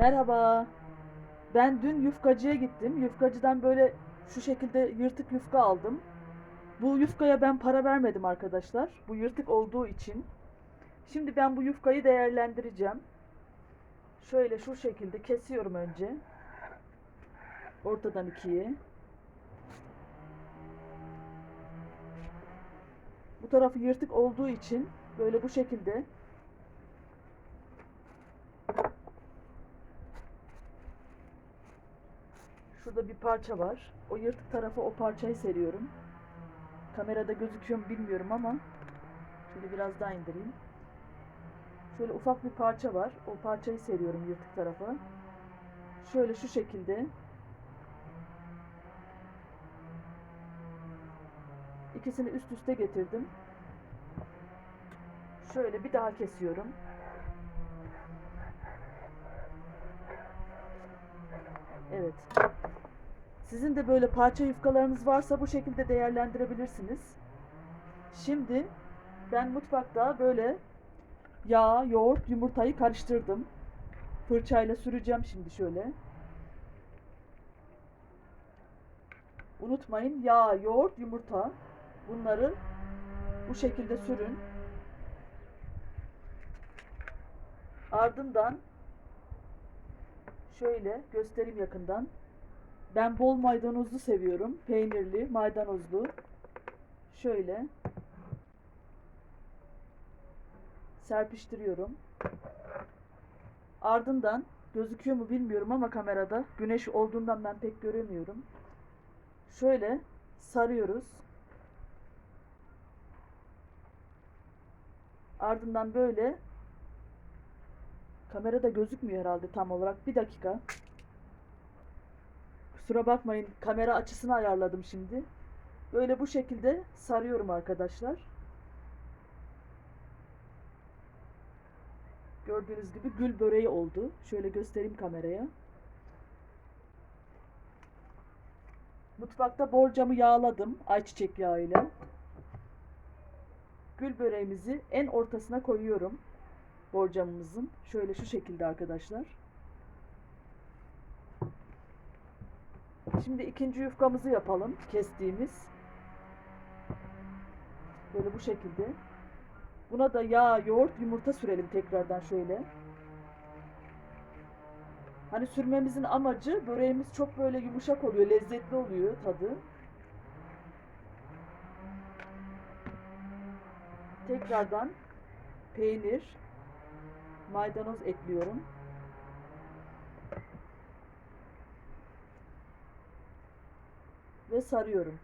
Merhaba. Ben dün yufkacıya gittim. Yufkacıdan böyle şu şekilde yırtık yufka aldım. Bu yufkaya ben para vermedim arkadaşlar. Bu yırtık olduğu için. Şimdi ben bu yufkayı değerlendireceğim. Şöyle şu şekilde kesiyorum önce. Ortadan ikiye. Bu tarafı yırtık olduğu için böyle bu şekilde Şurada bir parça var. O yırtık tarafa o parçayı seriyorum. Kamerada gözüküyor mu bilmiyorum ama şöyle biraz daha indireyim. Şöyle ufak bir parça var. O parçayı seriyorum yırtık tarafa. Şöyle şu şekilde. İkisini üst üste getirdim. Şöyle bir daha kesiyorum. Evet. Sizin de böyle parça yufkalarınız varsa bu şekilde değerlendirebilirsiniz. Şimdi ben mutfakta böyle yağ, yoğurt, yumurtayı karıştırdım. Fırçayla süreceğim şimdi şöyle. Unutmayın yağ, yoğurt, yumurta. Bunları bu şekilde sürün. Ardından şöyle göstereyim yakından. Ben bol maydanozlu seviyorum. Peynirli, maydanozlu. Şöyle serpiştiriyorum. Ardından gözüküyor mu bilmiyorum ama kamerada güneş olduğundan ben pek göremiyorum. Şöyle sarıyoruz. Ardından böyle kamerada gözükmüyor herhalde tam olarak. Bir dakika. Kusura bakmayın kamera açısını ayarladım şimdi. Böyle bu şekilde sarıyorum arkadaşlar. Gördüğünüz gibi gül böreği oldu. Şöyle göstereyim kameraya. Mutfakta borcamı yağladım ayçiçek yağıyla. Gül böreğimizi en ortasına koyuyorum. Borcamımızın. Şöyle şu şekilde arkadaşlar. Şimdi ikinci yufkamızı yapalım. Kestiğimiz. Böyle bu şekilde. Buna da yağ, yoğurt, yumurta sürelim tekrardan şöyle. Hani sürmemizin amacı böreğimiz çok böyle yumuşak oluyor, lezzetli oluyor tadı. Tekrardan peynir, maydanoz ekliyorum. Ve sarıyorum.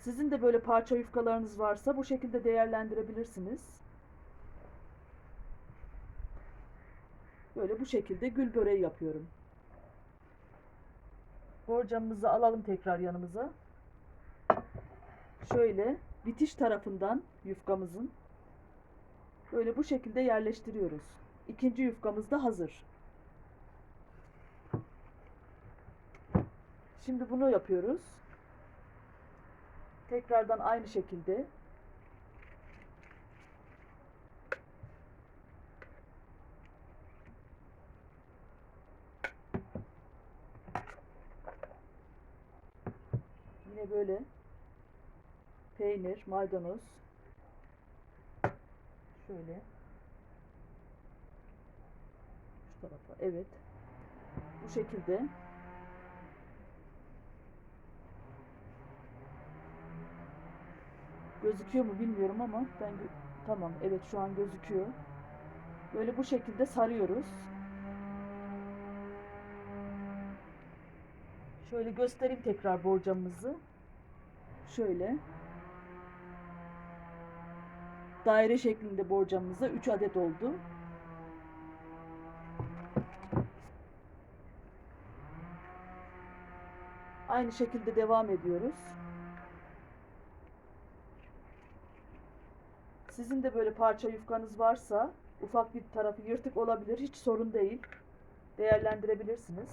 Sizin de böyle parça yufkalarınız varsa bu şekilde değerlendirebilirsiniz. Böyle bu şekilde gül böreği yapıyorum. Borcamımızı alalım tekrar yanımıza. Şöyle bitiş tarafından yufkamızın böyle bu şekilde yerleştiriyoruz. İkinci yufkamız da hazır. Şimdi bunu yapıyoruz. Tekrardan aynı şekilde. Yine böyle peynir, maydanoz. Şöyle. Şu tarafa evet. Bu şekilde Gözüküyor mu bilmiyorum ama ben tamam evet şu an gözüküyor. Böyle bu şekilde sarıyoruz. Şöyle göstereyim tekrar borcamımızı. Şöyle. Daire şeklinde borcamımıza 3 adet oldu. Aynı şekilde devam ediyoruz. Sizin de böyle parça yufkanız varsa ufak bir tarafı yırtık olabilir. Hiç sorun değil. Değerlendirebilirsiniz.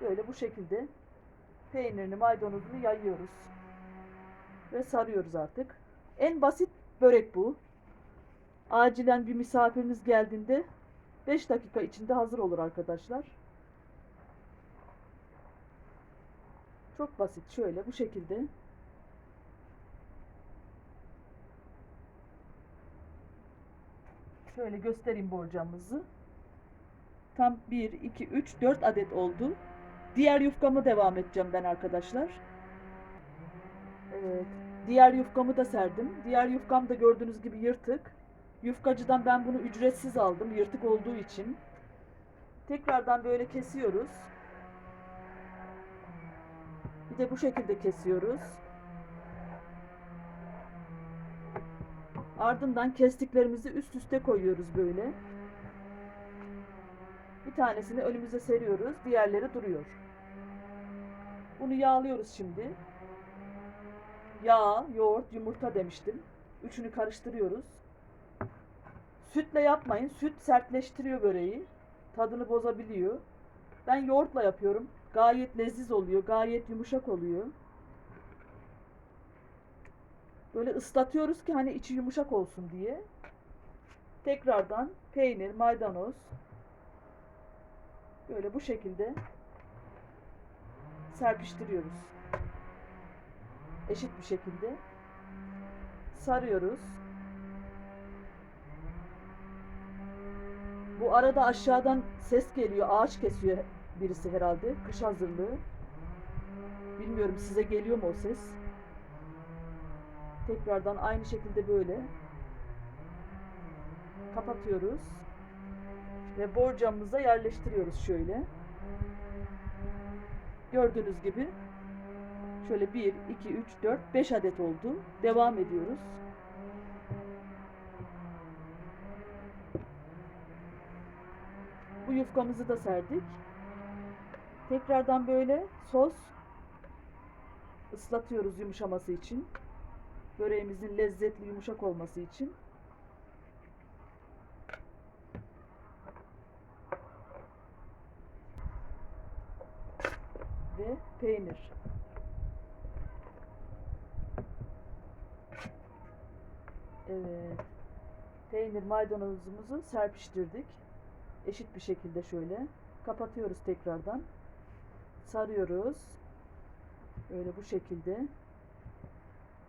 Böyle bu şekilde peynirini, maydanozunu yayıyoruz. Ve sarıyoruz artık. En basit börek bu. Acilen bir misafiriniz geldiğinde 5 dakika içinde hazır olur arkadaşlar. Çok basit. Şöyle bu şekilde. Şöyle göstereyim borcamımızı. Tam 1, 2, 3, 4 adet oldu. Diğer yufkamı devam edeceğim ben arkadaşlar. Evet. Diğer yufkamı da serdim. Diğer yufkam da gördüğünüz gibi yırtık. Yufkacıdan ben bunu ücretsiz aldım. Yırtık olduğu için. Tekrardan böyle kesiyoruz. De bu şekilde kesiyoruz. Ardından kestiklerimizi üst üste koyuyoruz böyle. Bir tanesini önümüze seriyoruz. Diğerleri duruyor. Bunu yağlıyoruz şimdi. Yağ, yoğurt, yumurta demiştim. Üçünü karıştırıyoruz. Sütle yapmayın. Süt sertleştiriyor böreği. Tadını bozabiliyor. Ben yoğurtla yapıyorum. Gayet leziz oluyor. Gayet yumuşak oluyor. Böyle ıslatıyoruz ki hani içi yumuşak olsun diye. Tekrardan peynir, maydanoz böyle bu şekilde serpiştiriyoruz. Eşit bir şekilde sarıyoruz. Bu arada aşağıdan ses geliyor. Ağaç kesiyor birisi herhalde. Kış hazırlığı. Bilmiyorum size geliyor mu o ses? Tekrardan aynı şekilde böyle kapatıyoruz ve borcamımıza yerleştiriyoruz şöyle. Gördüğünüz gibi şöyle 1, 2, 3, 4, 5 adet oldu. Devam ediyoruz. Bu yufkamızı da serdik. Tekrardan böyle sos ıslatıyoruz yumuşaması için. Böreğimizin lezzetli yumuşak olması için. Ve peynir. Evet. Peynir maydanozumuzu serpiştirdik. Eşit bir şekilde şöyle. Kapatıyoruz tekrardan. Sarıyoruz. Böyle bu şekilde.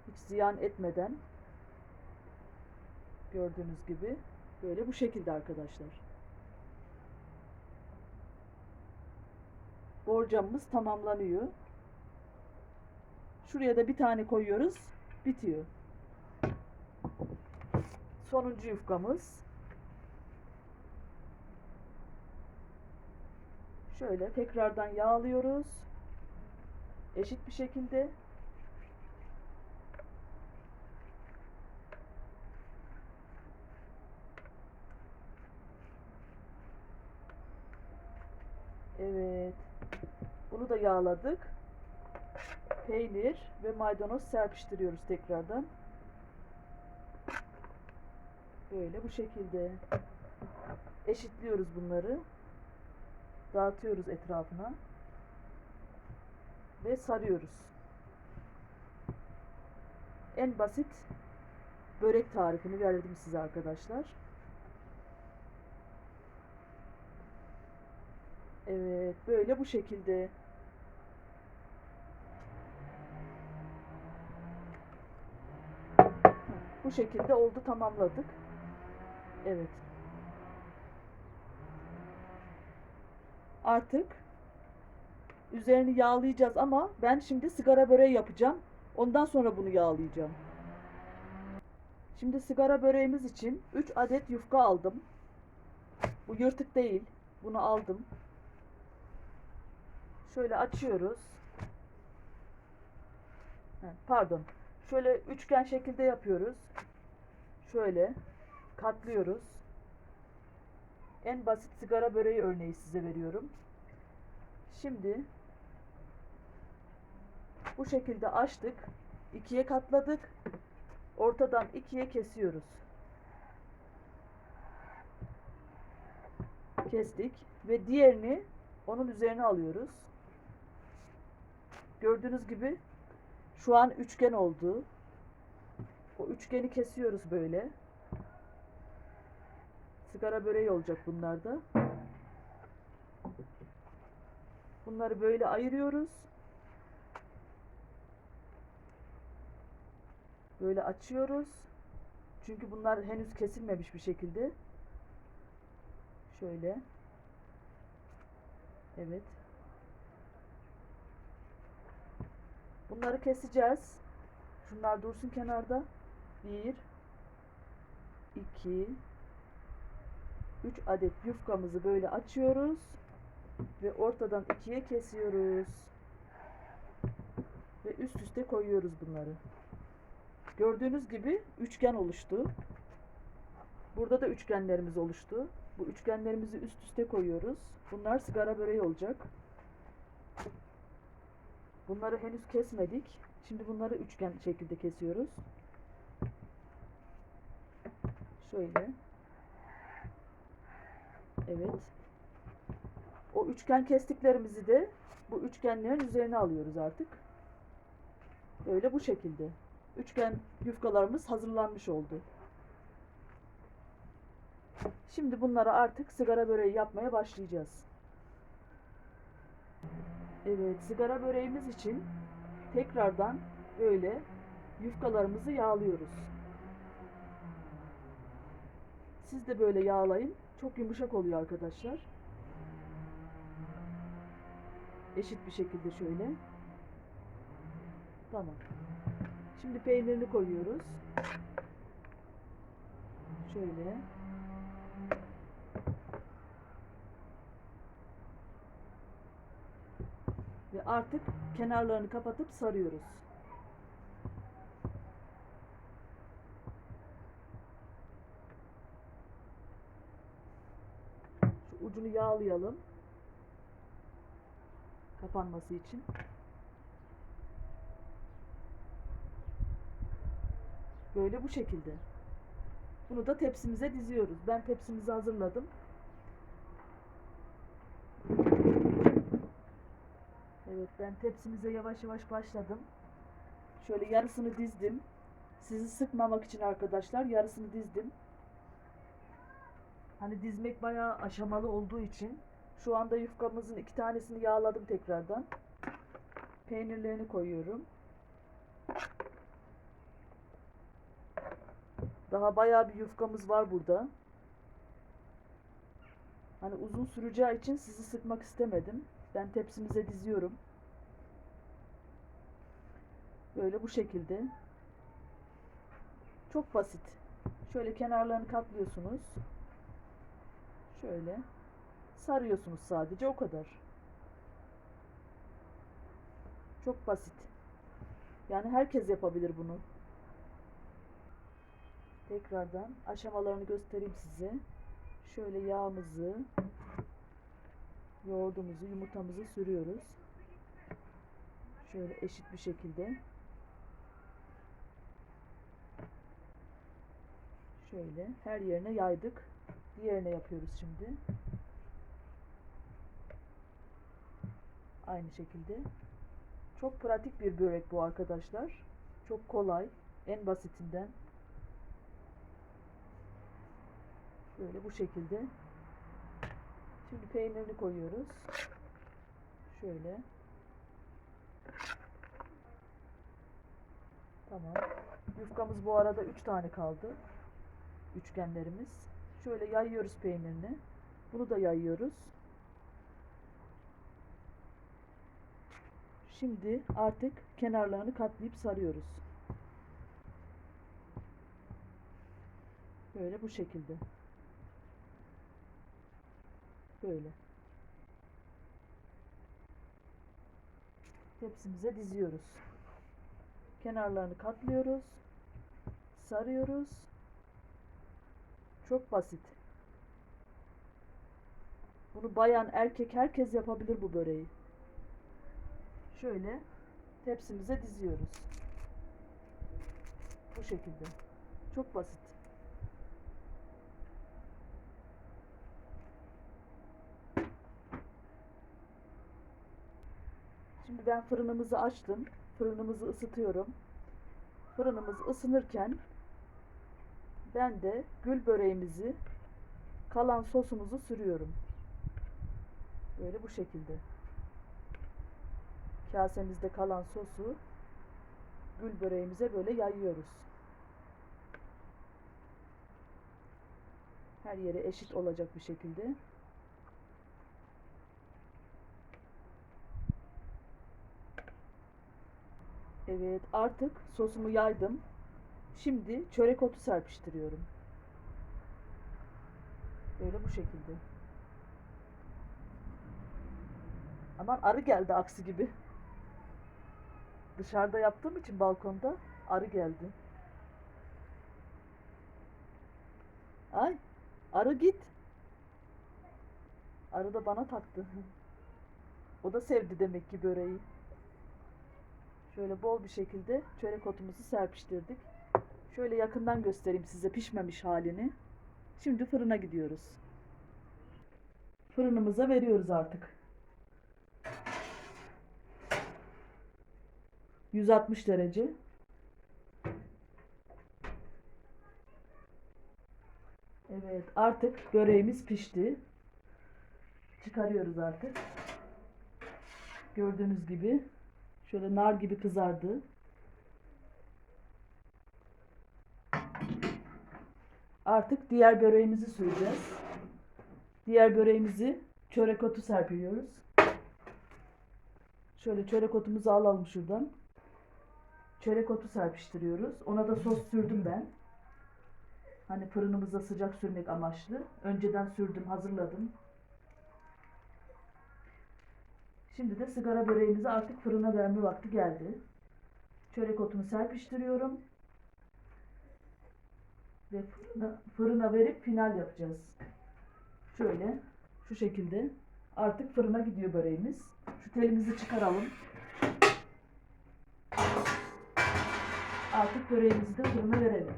Hiç ziyan etmeden. Gördüğünüz gibi. Böyle bu şekilde arkadaşlar. Borcamımız tamamlanıyor. Şuraya da bir tane koyuyoruz. Bitiyor. Sonuncu yufkamız. Şöyle tekrardan yağlıyoruz. Eşit bir şekilde. Evet. Bunu da yağladık. Peynir ve maydanoz serpiştiriyoruz tekrardan. Böyle bu şekilde eşitliyoruz bunları. Dağıtıyoruz etrafına. Ve sarıyoruz. En basit börek tarifini verdim size arkadaşlar. Evet, böyle bu şekilde. Bu şekilde oldu, tamamladık. Evet. Artık üzerini yağlayacağız ama ben şimdi sigara böreği yapacağım. Ondan sonra bunu yağlayacağım. Şimdi sigara böreğimiz için 3 adet yufka aldım. Bu yırtık değil. Bunu aldım. Şöyle açıyoruz. Pardon. Şöyle üçgen şekilde yapıyoruz. Şöyle katlıyoruz. En basit sigara böreği örneği size veriyorum. Şimdi bu şekilde açtık. ikiye katladık. Ortadan ikiye kesiyoruz. Kestik ve diğerini onun üzerine alıyoruz. Gördüğünüz gibi Şu an üçgen oldu. O üçgeni kesiyoruz böyle. Sigara böreği olacak bunlar da. Bunları böyle ayırıyoruz. Böyle açıyoruz. Çünkü bunlar henüz kesilmemiş bir şekilde. Şöyle. Evet. Bunları keseceğiz. Şunlar dursun kenarda. Bir, iki, üç adet yufkamızı böyle açıyoruz ve ortadan ikiye kesiyoruz. Ve üst üste koyuyoruz bunları. Gördüğünüz gibi üçgen oluştu. Burada da üçgenlerimiz oluştu. Bu üçgenlerimizi üst üste koyuyoruz. Bunlar sigara böreği olacak. Bunları henüz kesmedik. Şimdi bunları üçgen şekilde kesiyoruz. Şöyle. Evet. O üçgen kestiklerimizi de bu üçgenlerin üzerine alıyoruz artık. Böyle bu şekilde. Üçgen yufkalarımız hazırlanmış oldu. Şimdi bunları artık sigara böreği yapmaya başlayacağız. Evet, sigara böreğimiz için tekrardan böyle yufkalarımızı yağlıyoruz. Siz de böyle yağlayın. Çok yumuşak oluyor arkadaşlar. Eşit bir şekilde şöyle. Tamam. Şimdi peynirini koyuyoruz. Şöyle. Ve artık kenarlarını kapatıp sarıyoruz. Şu ucunu yağlayalım. Kapanması için. Böyle bu şekilde. Bunu da tepsimize diziyoruz. Ben tepsimizi hazırladım. Evet ben tepsimize yavaş yavaş başladım. Şöyle yarısını dizdim. Sizi sıkmamak için arkadaşlar yarısını dizdim. Hani dizmek bayağı aşamalı olduğu için şu anda yufkamızın iki tanesini yağladım tekrardan. Peynirlerini koyuyorum. Daha bayağı bir yufkamız var burada. Hani uzun süreceği için sizi sıkmak istemedim. Ben tepsimize diziyorum. Böyle bu şekilde. Çok basit. Şöyle kenarlarını katlıyorsunuz. Şöyle. Sarıyorsunuz sadece o kadar. Çok basit. Yani herkes yapabilir bunu. Tekrardan aşamalarını göstereyim size. Şöyle yağımızı, yoğurdumuzu, yumurtamızı sürüyoruz. Şöyle eşit bir şekilde. Şöyle her yerine yaydık. Diğerine yapıyoruz şimdi. Aynı şekilde. Çok pratik bir börek bu arkadaşlar. Çok kolay. En basitinden. Böyle bu şekilde. Şimdi peynirini koyuyoruz. Şöyle. Tamam. Yufkamız bu arada 3 tane kaldı. Üçgenlerimiz. Şöyle yayıyoruz peynirini. Bunu da yayıyoruz. Şimdi artık kenarlarını katlayıp sarıyoruz. Böyle bu şekilde. Böyle. Tepsimize diziyoruz. Kenarlarını katlıyoruz. Sarıyoruz. Çok basit. Bunu bayan, erkek herkes yapabilir bu böreği. Şöyle tepsimize diziyoruz. Bu şekilde. Çok basit. Şimdi ben fırınımızı açtım. fırınımızı ısıtıyorum. Fırınımız ısınırken ben de gül böreğimizi kalan sosumuzu sürüyorum. Böyle bu şekilde. Kasemizde kalan sosu gül böreğimize böyle yayıyoruz. Her yere eşit olacak bir şekilde. Evet, artık sosumu yaydım. Şimdi çörek otu serpiştiriyorum. Böyle bu şekilde. Aman arı geldi aksi gibi. Dışarıda yaptığım için balkonda arı geldi. Ay, arı git. Arı da bana taktı. O da sevdi demek ki böreği. Şöyle bol bir şekilde çörek otumuzu serpiştirdik. Şöyle yakından göstereyim size pişmemiş halini. Şimdi fırına gidiyoruz. Fırınımıza veriyoruz artık. 160 derece. Evet, artık böreğimiz pişti. Çıkarıyoruz artık. Gördüğünüz gibi şöyle nar gibi kızardı. Artık diğer böreğimizi süreceğiz. Diğer böreğimizi çörek otu serpiyoruz. Şöyle çörek otumuzu alalım şuradan. Çörek otu serpiştiriyoruz. Ona da sos sürdüm ben. Hani fırınımıza sıcak sürmek amaçlı. Önceden sürdüm, hazırladım. Şimdi de sigara böreğimizi artık fırına verme vakti geldi. Çörek otumu serpiştiriyorum. Ve fırına, fırına verip final yapacağız. Şöyle, şu şekilde. Artık fırına gidiyor böreğimiz. Şu telimizi çıkaralım. Artık böreğimizi de fırına verelim.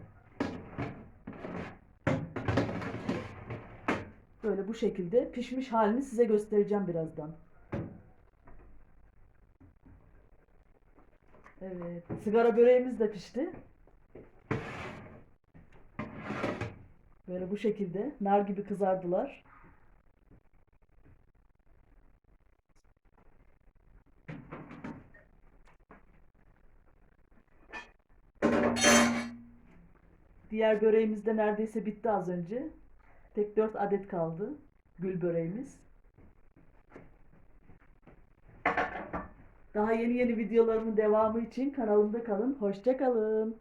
Böyle bu şekilde pişmiş halini size göstereceğim birazdan. Evet, sigara böreğimiz de pişti. Böyle bu şekilde nar gibi kızardılar. Diğer böreğimiz de neredeyse bitti az önce. Tek 4 adet kaldı. Gül böreğimiz. Daha yeni yeni videolarımın devamı için kanalımda kalın. Hoşça kalın.